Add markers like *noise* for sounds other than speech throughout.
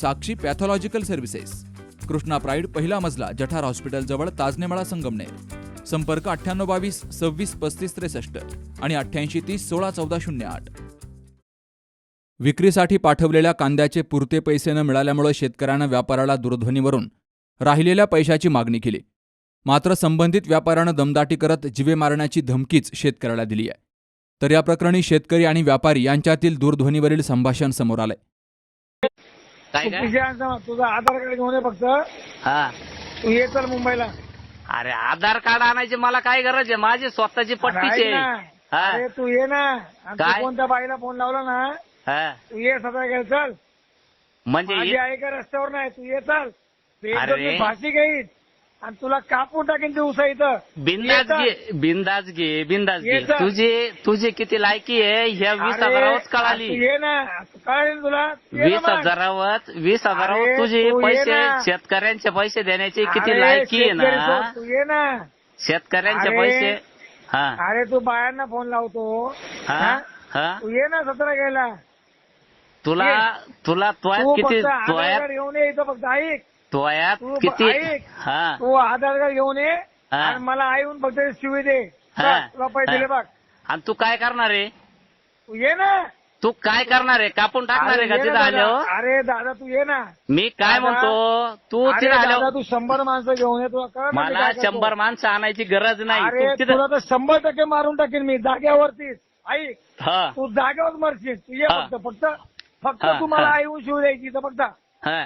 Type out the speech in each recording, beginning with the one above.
Sakshi pathological services. Krishna pride पहिला मजला जठार hospital जवळ ताजनेमाळा संगमनेर. संपर्क अठ्ठ्याण्णव बावीस सव्वीस पस्तीस त्रेसष्ट आणि अठ्ठ्याऐंशी तीस सोळा चौदा शून्य आठ. विक्रीसाठी पाठवलेल्या कांद्याचे पुरते पैसे न मिळाल्यामुळे शेतकऱ्यानं व्यापाऱ्याला दूरध्वनीवरून राहिलेल्या पैशाची मागणी केली. मात्र संबंधित व्यापाऱ्यानं दमदाटी करत जिवे मारण्याची धमकीच शेतकऱ्याला दिली आहे तर या प्रकरणी शेतकरी आणि व्यापारी यांच्यातील दूरध्वनीवरील संभाषण समोर आलंय. काय काय? तुझं आधार कार्ड घेऊन ये फक्त. हा. तू ये चल मुंबईला. अरे आधार कार्ड आणायची मला काय गरज आहे? माझी स्वतःची पट्टीची आहे. ना. हा. अरे तू ये ना. आणि तू काय? कोणत्या बाईला फोन लावला ना हा. तू ये सतरा घ्यायला चल. म्हणजे माझी आई का रस्त्यावर नाही तू ये चल. ते अरे. एकदम मी फाशी घेईन. आणि तुला कापून टाकीन ते उसा इथं. बिंदास. घे बिंदास घे बिंदास घे. तुझी तुझी किती लायकी आहे ह्या वीस अरे, तू कळाली. ये ना. कळाली ना तुला. तू ये ना वीस मग. हजारावर वीस हजारावर अरे, तुझे तू ये पैसे ना. शेतकऱ्यांचे पैसे देण्याची किती अरे, लायकी आहे शेतकरी ना तू ये ना. शेतकऱ्यांचे अरे. पैसे हा. अरे तू बायांना फोन लावतो. हा हा? हा. तू ये ना सतरा घ्यायला. तुला तुला तू किती फक्त आधार त्वयात कार्ड घेऊन ये इथं फक्त ऐक. तू ब- किती ऐक. हा तू आधार कार्ड घेऊन ये हा. आणि मला आई येऊन फक्त शिवी दे हा. बस, तुला पैसे. दिले बघ आणि तू काय करणार आहे तू ये ना तू काय करणार आहे कापून टाकणार अरे आहे का ये तिथं ना दादा. आल्यावर अरे दादा तू ये ना मी काय दादा. म्हणतो तू अरे तिथं दादा आल्यावर तू शंभर माणसं घेऊन ये तुला मी मला काय करतो? शंभर माणसं आणायची गरज नाही अरे तू तिथं तुला तर शंभर टक्के मारून टाकेन मी जाग्यावरतीच ऐक हा तू जागेवर मरशील तू ये हा. फक्त फक्त फक्त हा, तू मला हा. आई येऊन शिव द्यायची इथं फक्त हा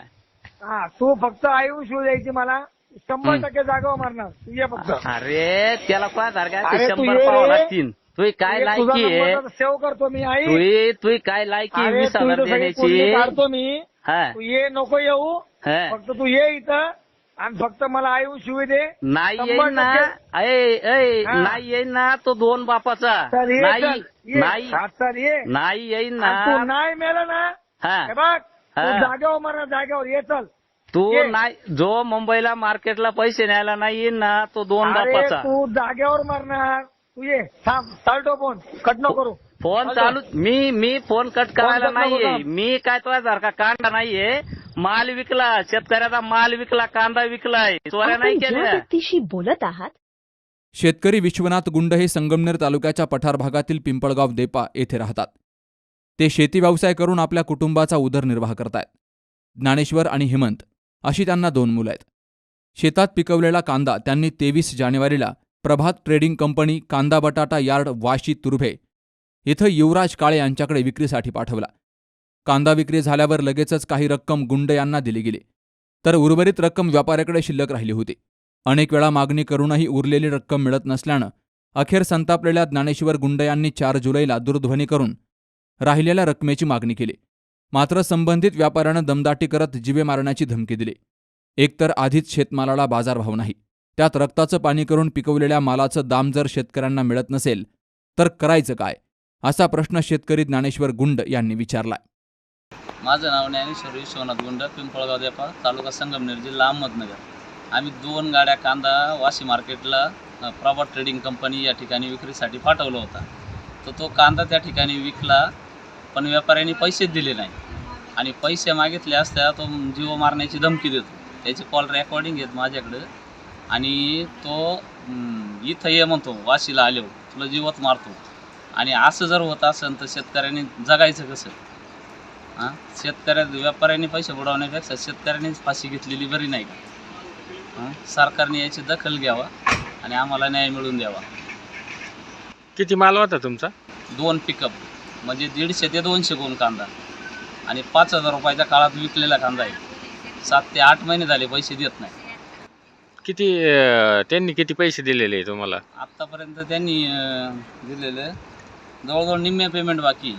हा तू फक्त येऊन शिव द्यायची मला. शंभर. टक्के जागेवर मारणार. तू ये फक्त. *laughs* अरे त्याला काय सारखा अरे तू शंभर ये पाव रे. लागतील. तुही काय ये तुझा लायकी आहे? नंबर सेव्ह करतो मी आई. तुही तुही काय लायकी आहे? अरे वीस तू हजार इथं सगळी कुंडली देण्याची काढतो मी. हा. तू ये नको येऊ. हा. फक्त तू ये इथं. आणि फक्त मला येऊन शिवी दे. नाही शंभर येईन ना. टक्के. अय अय हा. नाही येईन ना तो दोन बापाचा. चल ये नाही चल, ये. नाही. चल ये. नाही येईन आणि तू ना नाही मेला ना. हा. हे बघ. तू हा. जागेवर मरणार जागेवर. ये चल. तू ये. नाही जो मुंबईला मार्केटला पैसे न्यायला नाही येईन ना तो दोन अरे बापाचा तू जागेवर मरणार. तू ये. थांब चालतो फोन. कट नको करू. फोन. चालू मी मी फोन कट करायला कट नको नाहीये. करू. मी काय तो सारखा कांदा नाहीये. माल विकला शेतकऱ्याचा माल विकला कांदा विकलाय. चोऱ्या नाही आपण ज्या केल्या व्यक्तीशी बोलत आहात शेतकरी विश्वनाथ गुंड हे संगमनेर तालुक्याच्या पठार भागातील पिंपळगाव देपा येथे राहतात. ते शेती व्यवसाय करून आपल्या कुटुंबाचा उदरनिर्वाह करतायत. ज्ञानेश्वर आणि हेमंत अशी त्यांना दोन मुलं आहेत. शेतात पिकवलेला कांदा त्यांनी तेवीस जानेवारीला प्रभात ट्रेडिंग कंपनी कांदा बटाटा यार्ड वाशी तुर्भे इथं युवराज काळे यांच्याकडे विक्रीसाठी पाठवला. कांदा विक्री झाल्यावर लगेचच काही रक्कम गुंड यांना दिली गेली. तर उर्वरित रक्कम व्यापाऱ्याकडे शिल्लक राहिली होती. अनेक वेळा मागणी करूनही उरलेली रक्कम मिळत नसल्यानं अखेर संतापलेल्या ज्ञानेश्वर गुंड यांनी चार जुलैला दूरध्वनी करून राहिलेल्या रकमेची मागणी केली. मात्र संबंधित व्यापाऱ्यानं दमदाटी करत जिवे मारण्याची धमकी दिली. एकतर आधीच शेतमालाला बाजारभाव नाही. त्यात रक्ताचं पाणी करून पिकवलेल्या मालाचं दाम जर शेतकऱ्यांना मिळत नसेल तर करायचं काय? असा प्रश्न शेतकरी ज्ञानेश्वर गुंड यांनी विचारलाय. माझं नाव ज्ञानेश्वर विश्वनाथ गुंड पिंपळगाव देपा तालुका संगमनेर जिल्हा अहमदनगर. आम्ही दोन गाड्या कांदा वाशी मार्केटला प्रभात ट्रेडिंग कंपनी या ठिकाणी विक्रीसाठी पाठवला होता. तर तो कांदा त्या ठिकाणी विकला पण व्यापाऱ्यांनी पैसेच दिले नाही. आणि पैसे मागितले असता तो जीव मारण्याची धमकी देतो. त्याची कॉल रेकॉर्डिंग आहेत माझ्याकडं. आणि तो इथं ये म्हणतो वाशीला आलो तुला जीवत मारतो. आणि असं जर होत असेल तर शेतकऱ्यांनी जगायचं कसं? हां? शेतकऱ्या व्यापाऱ्यांनी पैसे बुडवण्यापेक्षा शेतकऱ्यांनीच फाशी घेतलेली बरी नाही का? हां? सरकारने याची दखल घ्यावा आणि आम्हाला न्याय मिळवून द्यावा. किती माल होता तुमचा? दोन पिकअप म्हणजे दीडशे ते दोनशे गुण कांदा. आणि पाच हजार रुपयाच्या काळात विकलेला कांदा आहे. सात ते आठ महिने झाले पैसे देत नाही. किती अं, त्यांनी किती पैसे दिलेले आहे तुम्हाला? आत्तापर्यंत त्यांनी अं, दिलेलं जवळजवळ निम्मे पेमेंट बाकी आहे.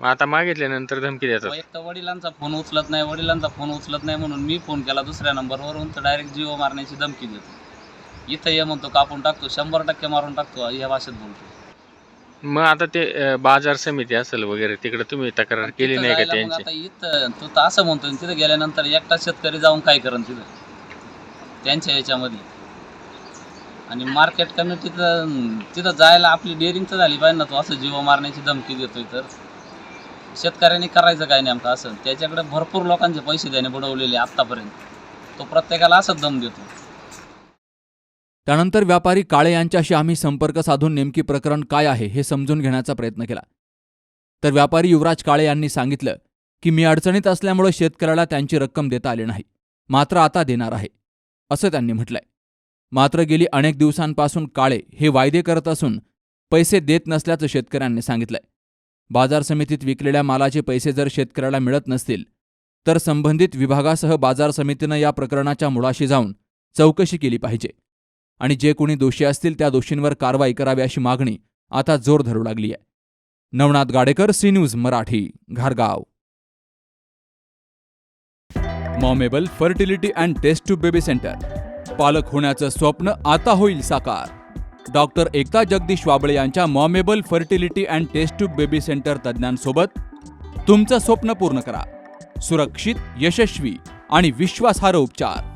मग आता मागितल्यानंतर धमकी देतात. एक तर वडिलांचा फोन उचलत नाही वडिलांचा फोन उचलत नाही म्हणून मी फोन केला दुसऱ्या नंबरवरून तर डायरेक्ट जिओ मारण्याची धमकी देतो. इथं ये म्हणतो कापून टाकतो शंभर टक्के मारून टाकतो या भाषेत बोलतो. मग आता ते अं, बाजार समिती असेल वगैरे तिकडे तुम्ही तक्रार केली तिथं नाही का जायला मग त्यांची? आता इथं तू तर असं म्हणतोय तिथं गेल्यानंतर एकटा शेतकरी जाऊन काय करण तिथं? त्यांच्या याच्यामध्ये. आणि मार्केट कमिटीचं तिथं जायला आपली डेअरिंग तर झाली पाहिजे ना तो असं जीव मारण्याची धमकी देतोय तर. शेतकऱ्यांनी करायचं काय नेमकं असं? त्याच्याकडे भरपूर लोकांचे पैसे त्याने बुडवलेले आत्तापर्यंत. तो प्रत्येकाला असंच दम देतो. त्यानंतर व्यापारी काळे यांच्याशी आम्ही संपर्क साधून नेमकी प्रकरण काय आहे हे समजून घेण्याचा प्रयत्न केला. तर व्यापारी युवराज काळे यांनी सांगितलं की मी अडचणीत असल्यामुळे शेतकऱ्याला त्यांची रक्कम देता आली नाही. मात्र आता देणार आहे. असं त्यांनी म्हटलंय. मात्र गेली अनेक दिवसांपासून काळे हे वायदे करत असून पैसे देत नसल्याचं शेतकऱ्यांनी सांगितलंय. बाजार समितीत विकलेल्या मालाचे पैसे जर शेतकऱ्याला मिळत नसतील तर संबंधित विभागासह बाजार समितीनं या प्रकरणाच्या मुळाशी जाऊन चौकशी केली पाहिजे. आणि जे कोणी दोषी असतील त्या दोषींवर कारवाई करावी अशी मागणी आता जोर धरू लागली आहे. Navnath Gadekar C news Marathi घारगाव. Momable fertility and test tube baby centre. पालक होण्याचं स्वप्न आता होईल साकार. डॉक्टर एकता जगदीश वाबळे यांच्या Momable fertility and test tube baby centre तज्ज्ञांसोबत तुमचं स्वप्न पूर्ण करा. सुरक्षित यशस्वी आणि विश्वासार्ह उपचार.